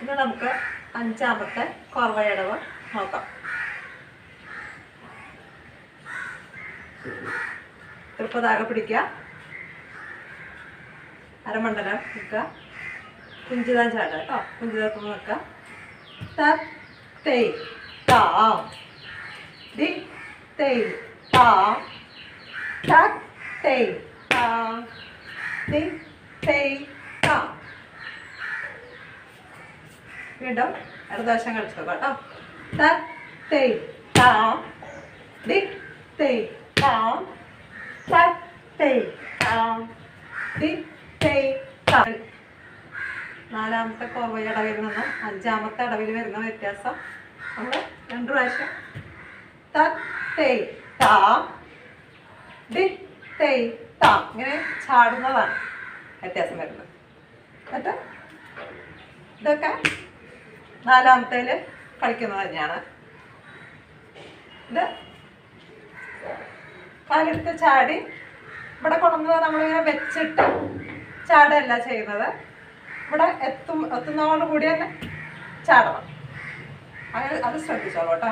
ഇനി നമുക്ക് അഞ്ചാമത്തെ കോർവയടവ് നോക്കാം. തൃപ്പതാക പിടിക്കുക. അരമണ്ഡലം നിൽക്കുക കുഞ്ചിതാൻ ചാടുക കേട്ടോ. കുഞ്ചിതത്തുമ്പോൾ നിൽക്കുക ത തേയ് താം. ദി താം ത. തേയ് താം. ദി തേയ് താം വീണ്ടും ഇടതുവശം കളിച്ചു കേട്ടോ. നാലാമത്തെ കോർവഴി അടവിൽ നിന്ന് അഞ്ചാമത്തെ അടവിൽ വരുന്ന വ്യത്യാസം. നമ്മൾ രണ്ട് പ്രാവശ്യം ഇങ്ങനെ ചാടുന്നതാണ് വ്യത്യാസം വരുന്നത്. എന്നിട്ട് ഇതൊക്കെ നാലാമത്തേൽ കളിക്കുന്നത് തന്നെയാണ്. ഇത് കാലെടുത്ത് ചാടി ഇവിടെ കൊണ്ടുവന്ന് നമ്മളിങ്ങനെ വെച്ചിട്ട് ചാടല്ല ചെയ്യുന്നത്. ഇവിടെ എത്തും എത്തുന്നതോടുകൂടി തന്നെ ചാടണം. അങ്ങനെ അത് ശ്രദ്ധിച്ചോളൂ കേട്ടോ.